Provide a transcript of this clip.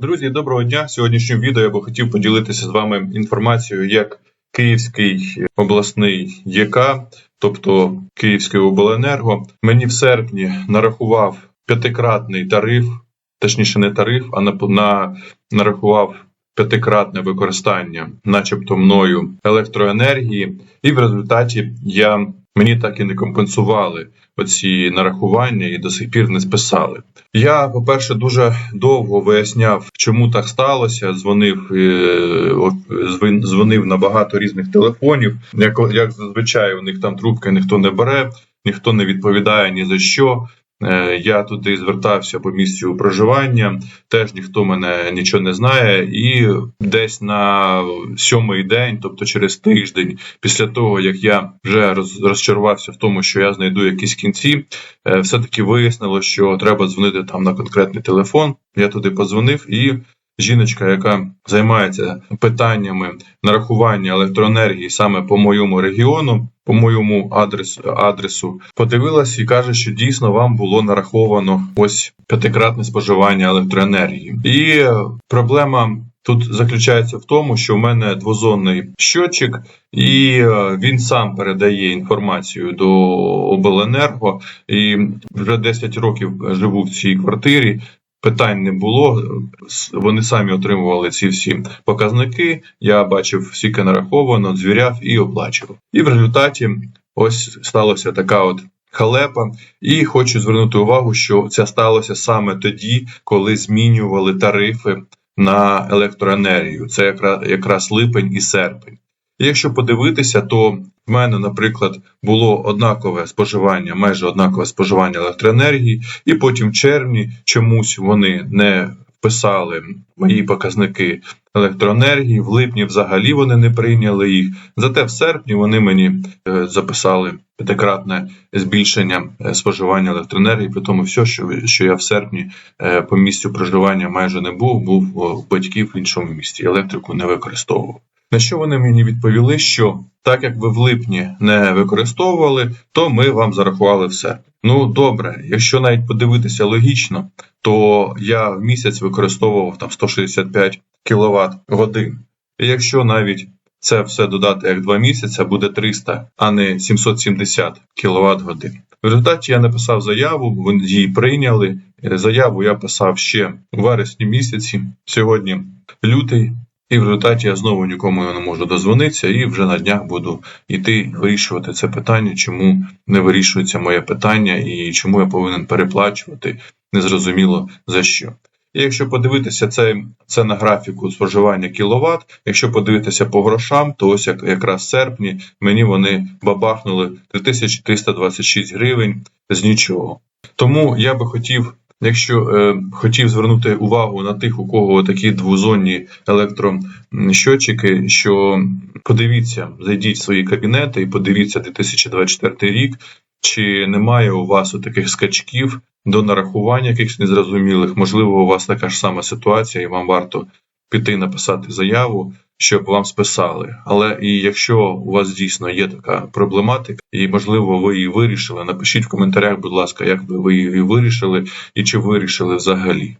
Друзі, доброго дня! В сьогоднішньому відео я би хотів поділитися з вами інформацією, як Київський обласний ЄК, тобто Київський обленерго, мені в серпні нарахував п'ятикратний тариф, точніше не тариф, а на, на нарахував п'ятикратне використання, начебто мною електроенергії, і в результаті я мені так і не компенсували оці нарахування і до сих пір не списали. Я, по-перше, дуже довго виясняв, чому так сталося. Дзвонив е, дзвонив на багато різних телефонів. Як, як зазвичай у них там трубки ніхто не бере, ніхто не відповідає ні за що. Е, Я туди звертався по місцю проживання, теж ніхто мене нічого не знає. І десь на сьомий день, тобто через тиждень, після того як я вже розчарувався в тому, що я знайду якісь кінці, е, все-таки вияснило, що треба дзвонити там на конкретний телефон. Я туди подзвонив і. Жіночка, яка займається питаннями нарахування електроенергії саме по моєму регіону, по моєму адресу, адресу, подивилась і каже, що дійсно вам було нараховано ось п'ятикратне споживання електроенергії. І проблема тут заключається в тому, що в мене двозонний щотчик, і е, він сам передає інформацію до обленерго. І вже 10 років живу в цій квартирі. Питань не було. Вони самі отримували ці всі показники. Я бачив, скільки нараховано, звіряв і оплачував. І в результаті ось сталося така от халепа. І хочу звернути увагу, що це сталося саме тоді, коли змінювали тарифи на електроенергію. Це якраз липень і серпень. Якщо подивитися, то в мене, наприклад, було однакове споживання, майже однакове споживання електроенергії, і потім в червні чомусь вони не вписали мої показники електроенергії. В липні взагалі вони не прийняли їх. Зате в серпні вони мені е, записали п'ятикратне збільшення е, споживання електроенергії, при тому все, що, що я в серпні е, по місцю проживання майже не був, був у батьків в іншому місті, електрику не використовував. На що вони мені відповіли, що так як ви в липні не використовували, то ми вам зарахували все. Ну добре, якщо навіть подивитися логічно, то я в місяць використовував там 165 кВт годин. І якщо навіть це все додати як 2 місяці, буде 300, а не 770 кВт годин. В результаті я написав заяву, її прийняли. Заяву я писав ще у вересні місяці. Сьогодні лютий. І в результаті я знову нікому не можу дозвонитися, і вже на днях буду йти вирішувати це питання, чому не вирішується моє питання і чому я повинен переплачувати незрозуміло за що. І якщо подивитися це, це на графіку споживання кіловат, якщо подивитися по грошам, то ось як, якраз в серпні мені вони бабахнули 3326 гривень з нічого. Тому я би хотів Якщо е, хотів звернути увагу на тих, у кого такі двозонні електрощотчики, що подивіться, зайдіть в свої кабінети і подивіться 2024 рік, чи немає у вас таких скачків до нарахування якихось незрозумілих. Можливо, у вас така ж сама ситуація, і вам варто піти написати заяву, щоб вам списали. Але і якщо у вас дійсно є така проблематика, і можливо ви її вирішили, напишіть в коментарях, будь ласка, як ви її вирішили і чи вирішили взагалі.